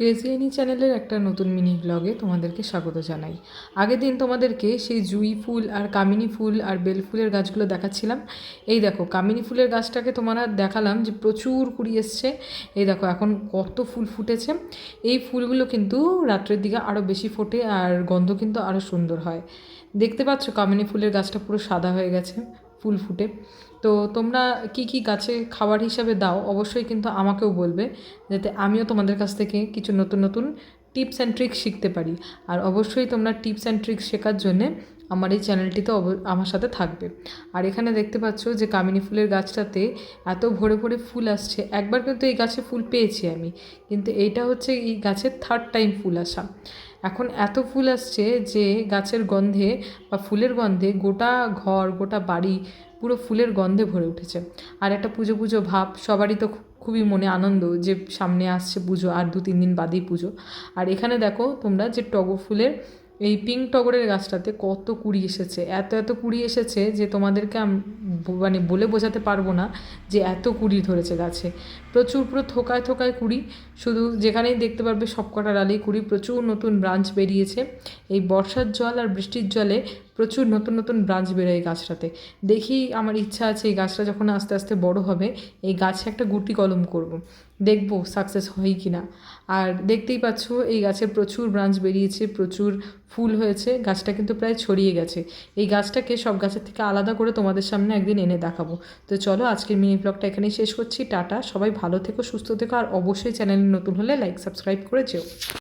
ক্রেজিয়ানি চ্যানেলের একটা নতুন মিনি ব্লগে তোমাদেরকে স্বাগত জানাই। আগের দিন তোমাদেরকে সেই জুই ফুল আর কামিনী ফুল আর বেল ফুলের গাছগুলো দেখাচ্ছিলাম। এই দেখো, কামিনী ফুলের গাছটাকে তোমরা দেখালাম যে প্রচুর কুড়ি এসছে। এই দেখো, এখন কত ফুল ফুটেছে। এই ফুলগুলো কিন্তু রাত্রের দিকে আরও বেশি ফোটে আর গন্ধ কিন্তু আরও সুন্দর হয়। দেখতে পাচ্ছ, কামিনী ফুলের গাছটা পুরো সাদা হয়ে গেছে। ফুল ফুটে। তো তোমরা কি কি গাছে খাবার হিসাবে দাও, অবশ্যই কিন্তু আমাকেও বলবে, যাতে আমিও তোমাদের কাছ থেকে কিছু নতুন নতুন টিপস অ্যান্ড ট্রিক্স শিখতে পারি। আর অবশ্যই তোমরা টিপস অ্যান্ড ট্রিক্স শেখার জন্যে আমার এই চ্যানেলটিতে অব, আমার সাথে থাকবে। আর এখানে দেখতে পাচ্ছ যে কামিনী ফুলের গাছটাতে এত ভরে ভরে ফুল আসছে। একবার কিন্তু এই গাছে ফুল পেয়েছি আমি। কিন্তু এইটা হচ্ছে এই গাছের থার্ড টাইম ফুল আসা। এখন এত ফুল আসছে যে গাছের গন্ধে বা ফুলের গন্ধে গোটা ঘর, গোটা বাড়ি পুরো ফুলের গন্ধে ভরে উঠেছে। আর একটা পুজো পুজো ভাব, সবারই তো খুবই মনে আনন্দ যে সামনে আসছে পুজো, আর দু তিন দিন বাদেই পুজো। আর এখানে দেখো তোমরা যে টগর ফুলের এই পিঙ্ক টগরের গাছটাতে কত কুড়ি এসেছে? এত এত কুড়ি এসেছে যে তোমাদেরকে মানে বলে বোঝাতে পারব না যে এত কুড়ি ধরেছে গাছে। প্রচুর পুরো থোকায় থোকায় কুড়ি। শুধু যেখানেই দেখতে পারবে সবকটা ডালেই কুড়ি। প্রচুর নতুন ব্রাঞ্চ বেরিয়েছে। এই বর্ষার জল আর বৃষ্টির জলে প্রচুর নতুন নতুন ব্রাঞ্চ বেরোয় এই গাছটাতে। দেখি আমার ইচ্ছা আছে এই গাছটা যখন আস্তে আস্তে বড় হবে, এই গাছে একটা গুটি কলম করব। দেখব সাকসেস হয় কি না। আর দেখতেই পাচ্ছ, এই গাছে প্রচুর ব্রাঞ্চ বেরিয়েছে, প্রচুর ফুল হয়েছে, গাছটা কিন্তু প্রায় ছড়িয়ে গেছে। এই গাছটাকে সব গাছের থেকে আলাদা করে তোমাদের সামনে একদিন এনে দেখাবো। তো চলো আজকের মিনি ব্লগটা এখানেই শেষ করছি, টাটা। সবাই ভালো থেকো, সুস্থ থেকো, আর অবশ্যই চ্যানেলে নতুন হলে লাইক সাবস্ক্রাইব করে যেও।